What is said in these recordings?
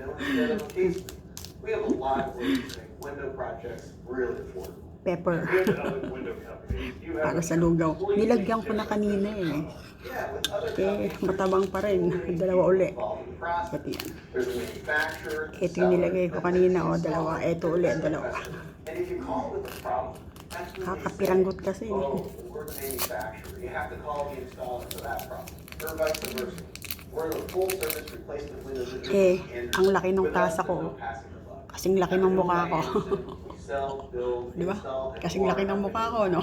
We have a lot of ways to make window projects really affordable. Pepper. With other window companies, you have Para sa lugaw. Nilagyan ko na kanina eh. Yeah, with other Eh, companies, matabang pa rin. Dalawa uli. involved in the process. Pati yan. There's a manufacturer. Ito yung nilagay ko kanina, o, dalawa. Ito uli, dalawa. And if you call with a problem, that's when they Kakapiranggot kasi. Oh, we're the manufacturer. You have to call the installer for that problem. Or vice versa. Eh, ang laki ng tasa ko. Kasing laki ng mukha ko. Di ba? Kasing laki ng mukha ko, no?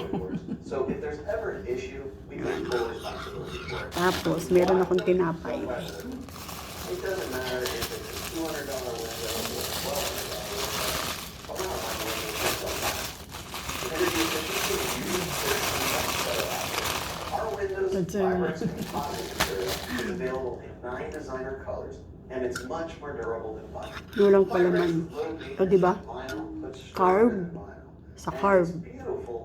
Tapos, meron akong tinapay. It doesn't matter if it's a two hundred dollar window or a twelve hundred dollar window. A lot of my windows are so bad. Energy efficiency, you use their better option. Our windows, That's it. fiberglass composite material is available in nine designer colors, and it's much more durable than vinyl. Walang palaman. O, di ba? Carb. Sa carb.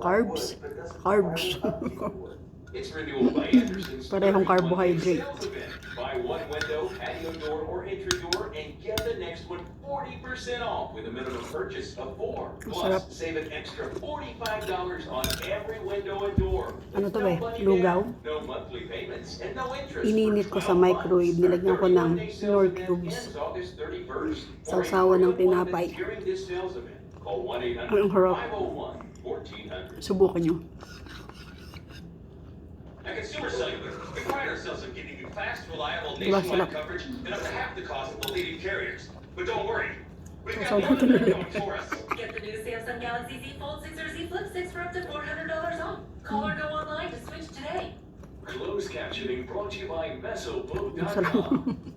Carbs. Carbs. It's. Parehong 31 carbohydrate. Buy one window, patio door, or entry door, and get the next one 40% off with a minimum purchase of four. Plus, save an extra $45 on every window and door. Ano to eh? Lugaw? No monthly payments, and no interest. Ininit ko sa 12 microwave. Nilagyan ko ng 31 day sales Knorr event cubes. ends August 31st. Sausawan ng tinapay. Ang harap. 1-800-501-1400. Subukan nyo. At Consumer Cellular, we pride ourselves on giving you fast, reliable Diba, nationwide coverage at up to half the cost of the leading carriers. But don't worry, we've got Sarap more than talaga. enough going for us. Get the new Samsung Galaxy Z Fold 6 or Z Flip 6 for up to $400 off. Call or go online to switch today. Closed captioning brought to you by Sarap. Mesobook.com.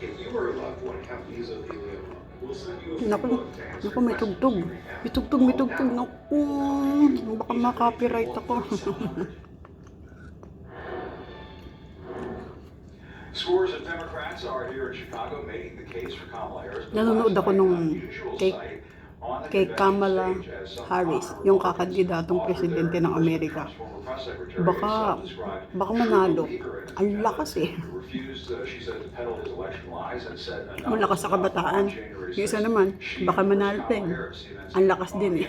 If you or a loved one have mesothelioma, we'll send you a free Naku, book to answer naku, may tugtog. May tugtog, may tugtog. Naku, baka ma-copyright ako. Nanonood ako nung kay, kay Kamala Harris, yung kakadidatong presidente ng Amerika. Baka, baka manalo. Ang lakas eh. Ang lakas sa kabataan. Yung isa naman, baka manalo din. Ang lakas din eh.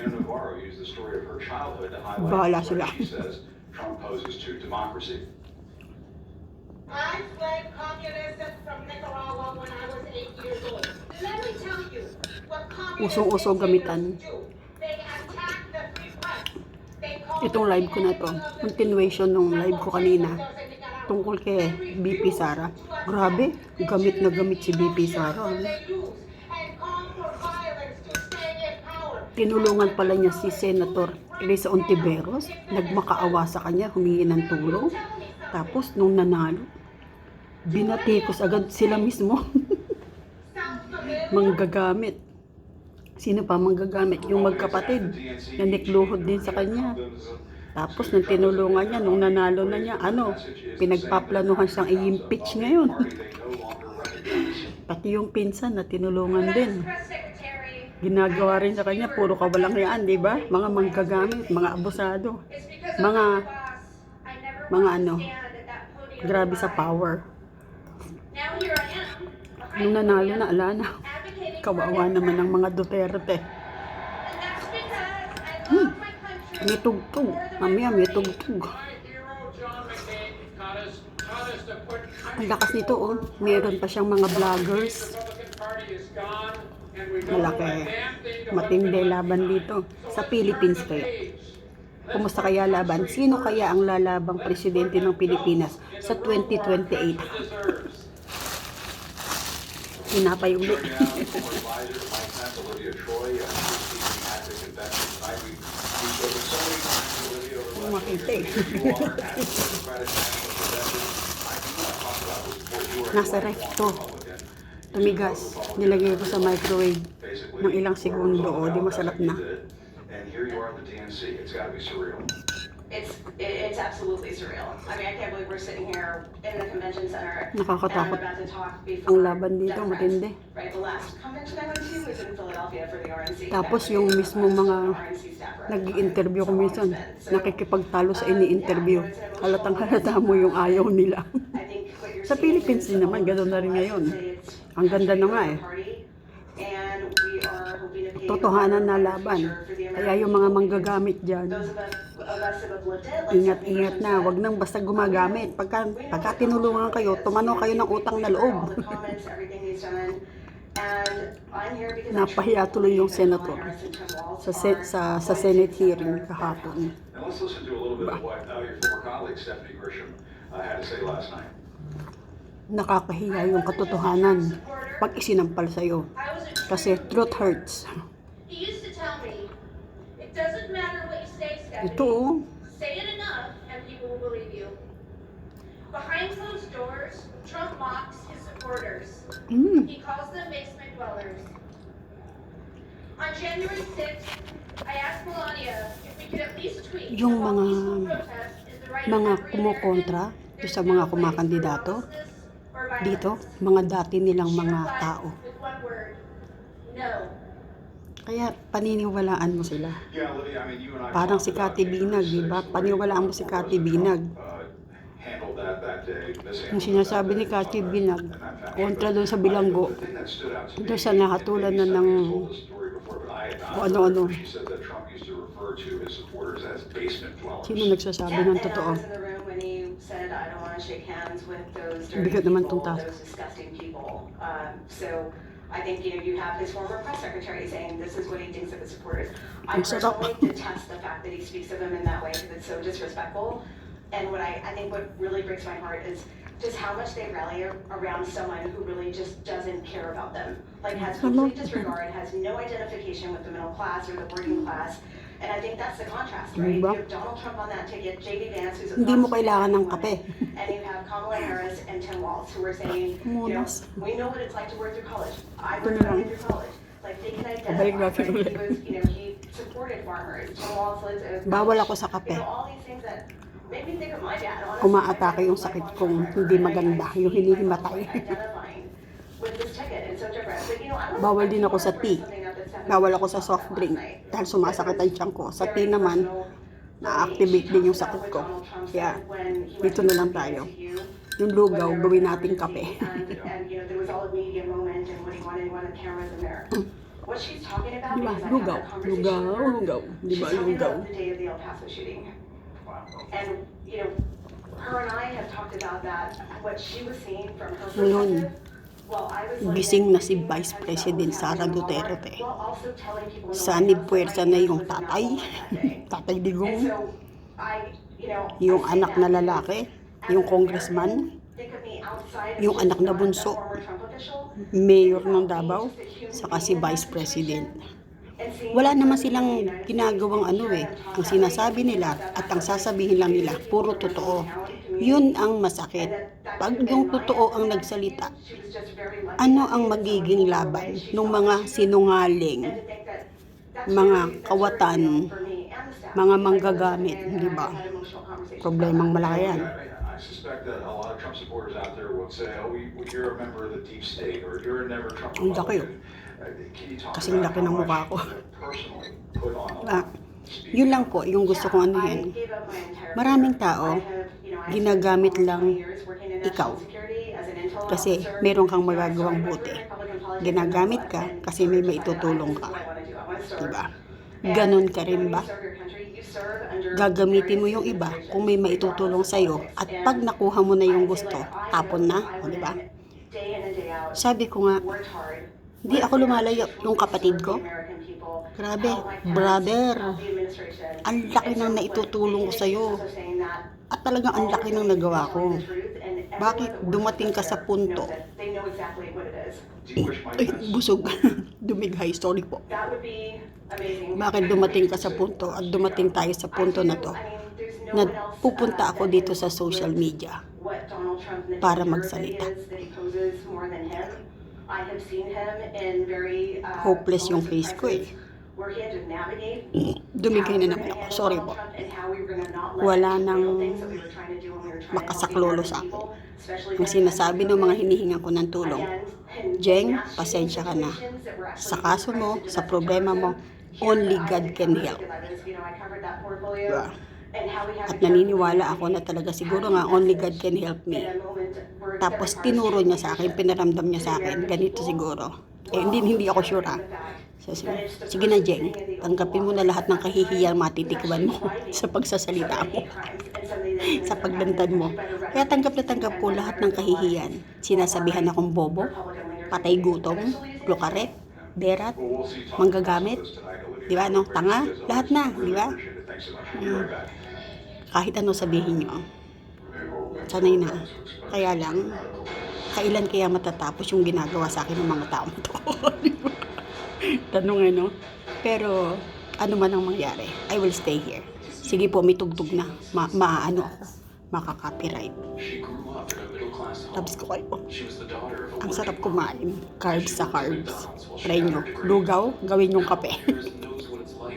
Bahala sila. Trump poses to democracy. I fled communism from Nicaragua when I was eight years old. Let me tell you what communist Usong-uso gamitan. Itong live ko na to, continuation nung live ko kanina, tungkol kay BP Sara. Grabe, gamit na gamit si BP Sara. Tinulungan pala niya si Senator Elisa Ontiveros, nagmakaawa sa kanya, humingi ng tulong. Tapos, nung nanalo, binatikos agad sila mismo. manggagamit. Sino pa manggagamit? Yung magkapatid, na nikluhod din sa kanya. Tapos, nung tinulungan niya, nung nanalo na niya, ano, pinagpaplanuhan siyang i-impeach ngayon. Pati yung pinsan na tinulungan din. Ginagawa rin sa kanya, puro kawalang yaan, di ba? Mga manggagamit, mga abusado. Mga, mga ano, grabe sa power. Now here I am. behind Nung nanalo na, ala na. advocating for Kawawa naman ng right. mga Duterte. Hmm. May tugtog. Mamaya may tugtog. Ang lakas nito, oh. Meron pa siyang mga vloggers. Malaki. Matindi laban dito. Sa Philippines kaya. Kumusta kaya laban? Sino kaya ang lalabang presidente ng Pilipinas sa 2028? Tinapay ulit. Makita eh. Nasa ref to. Tumigas. Nilagay ko sa microwave ng ilang segundo. O, di masarap na. And here you are at the DNC. It's gotta be surreal. It's, it- it's absolutely surreal. I mean, I can't believe we're sitting here in the convention center. And I'm about to talk before. Laban dito, Democrats, matindi. Right, the last convention I went to was in Philadelphia for the RNC. Tapos yung was mismong mga nag-i-interview ko minsan, nakikipagtalo sa ini-interview. Halatang halata mo yung ayaw nila. Sa Philippines din naman, gano'n na rin ngayon. Ang ganda na nga eh. Totohanan na laban. Kaya yung mga manggagamit dyan, Ingat-ingat na. Wag nang basta gumagamit. Pagka, pagka tinulungan kayo, tumano kayo ng utang na loob. Napahiya tuloy yung senator sa, se- sa, sa Senate hearing kahapon. Uh, uh. Nakakahiya yung katotohanan pag isinampal sa'yo. Kasi truth hurts. He used to tell me, it doesn't matter what you say, Stephanie. Ito oh. Say it enough and people will believe you. Behind closed doors, Trump mocks his supporters. Mm. He calls them basement dwellers. On January 6th, I asked Melania if we could at least tweet Yung mga- mga American, doon sa mga kumakandidato dito, mga dati nilang mga tao. No. Kaya paniniwalaan mo sila. Parang si January Binag, di ba? 6th, Paniwalaan mo si Cathy President Binag. Uh, Yung sinasabi ni uh, Binag, kontra doon sa bilanggo. Doon sa nahatulan and na ng ano-ano. Sino nagsasabi ng totoo? Bigat naman people, tong task. Those disgusting people. So I think, you know, you have his former press secretary saying this is what he thinks of his supporters. I Ang sarap. personally detest the fact that he speaks of them in that way because it's so disrespectful. And what I, I think what really breaks my heart is just how much they rally ar- around someone who really just doesn't care about them. Like has complete disregard, has no identification with the middle class or the working class. And I think that's the contrast, right? You Diba? have Donald Trump on that ticket, JD Vance, who's a Hindi mo kailangan ng kape. And you have Kamala Harris and Tim Walz, who are saying, you know, we know what it's like to work through college. I worked through college. Like they can identify, right? He was, you know, he supported farmers. Tim Walz was a. Bawal ako sa You kape. know, all these things that made me think of my dad. Honestly, Umaatake yung sakit kong hindi maganda, yung hinihimatay. with this ticket and so different. But, you know, I was- Bawal din ako sa tea. Bawal ako sa soft drink dahil sumasakit ang tiyan ko. Sa tea naman, na-activate din yung sakit ko. Kaya, dito na lang tayo. Yung lugaw, gawin nating kape. Diba? Lugaw. Lugaw, lugaw. Diba? Lugaw. And, you know, her and I have talked about that, what she was seeing from her perspective. Gising na si Vice President Sara Duterte. Sanib puwersa na yung tatay. Tatay Digong. Yung anak na lalaki. Yung an congressman. Yung anak na bunso. Mayor ng Davao. Saka si Vice President. Wala naman silang ginagawang ano eh. Ang sinasabi nila at ang sasabihin lang nila, puro totoo. Yun ang masakit. Pag yung totoo ang nagsalita, ano ang magiging laban ng mga sinungaling, mga kawatan, mga manggagamit, di ba? Problemang malaki yan. I suspect that a lot of Trump supporters out there would say, oh, you're a member of the deep state, or you're a never Trump Ang laki, Republican. Uh, Kasing laki ng mukha ko. Ah, Yun lang po, yung gusto kong ano Maraming tao, Ginagamit lang almost 20 years working in ikaw. Kasi meron kang magagawang buti. Ginagamit ka kasi may maitutulong ka. Diba? Ganon ka rin ba? Gagamitin mo yung iba kung may maitutulong sa'yo. At pag nakuha mo na yung gusto, tapon na, o went di ba? Day in and day out, Sabi ko nga, worked hard. Di ako lumalayo. Yung kapatid ko, grabe, brother, ang laki ng naitutulong ko sa'yo. At talagang ang laki ng nagawa ko. Bakit dumating ka sa punto? Ay, busog. Dumighay, sorry po. Bakit dumating ka sa punto at dumating tayo sa punto na to? Na pupunta ako dito sa social media para magsalita. Hopeless yung face ko eh. Dumigay na naman ako. Sorry po. Wala nang makasaklolo sa akin. Ang sinasabi ng mga hinihingan ko ng tulong, Jeng, pasensya ka na. Sa kaso mo, sa problema mo, only God can help. Diba? At naniniwala ako na talaga siguro nga only God can help me. Tapos tinuro niya sa akin, pinaramdam niya sa akin, ganito siguro. Eh, hindi, hindi ako sure ha. So, sige, sige na Jeng, tanggapin mo na lahat ng kahihiyang matitikman mo sa pagsasalita mo, sa paglantad mo. Kaya tanggap na tanggap ko lahat ng kahihiyan. Sinasabihan akong bobo, patay gutom, lukaret, berat, manggagamit, di ba, no? Tanga, lahat na, di ba? Back. Kahit ano sabihin nyo, sanay na. Kaya lang, kailan kaya matatapos yung ginagawa sa akin ng mga taong to? Tanong ano? Pero, ano man ang mangyari, I will stay here. Sige po, may tugtog na. Ma, maano ako, makaka-copyright. Tapos ko kayo. Ang sarap kumain. Carbs sa carbs. Try nyo. Lugaw, gawin yung kape.